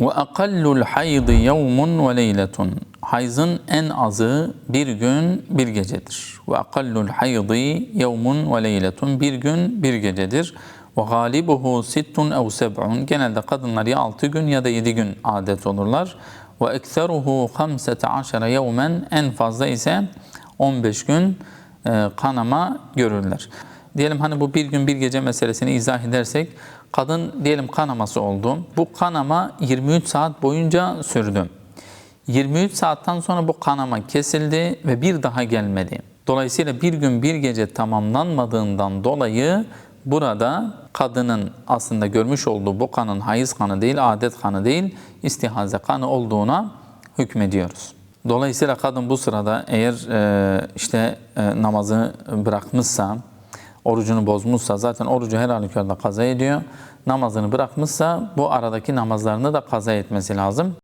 Ve akallul haydı yevmun ve leyletun. Hayzın en azı bir gün bir gecedir. Ve akallul haydı yevmun ve leyletun. Bir gün bir gecedir. Ve galibuhu sittun ev seb'un. Genelde kadınlar ya 6 gün ya da 7 gün adet olurlar. Ve ekseruhu 15 yevmen. En fazla ise 15 gün e, kanama görürler. Diyelim hani bu bir gün bir gece meselesini izah edersek kadın diyelim kanaması oldu. Bu kanama 23 saat boyunca sürdü. 23 saatten sonra bu kanama kesildi ve bir daha gelmedi. Dolayısıyla bir gün bir gece tamamlanmadığından dolayı burada kadının aslında görmüş olduğu bu kanın hayız kanı değil, adet kanı değil, istihaze kanı olduğuna hükmediyoruz. Dolayısıyla kadın bu sırada eğer e, işte e, namazı bırakmışsa, orucunu bozmuşsa zaten orucu her halükarda kaza ediyor. Namazını bırakmışsa bu aradaki namazlarını da kaza etmesi lazım.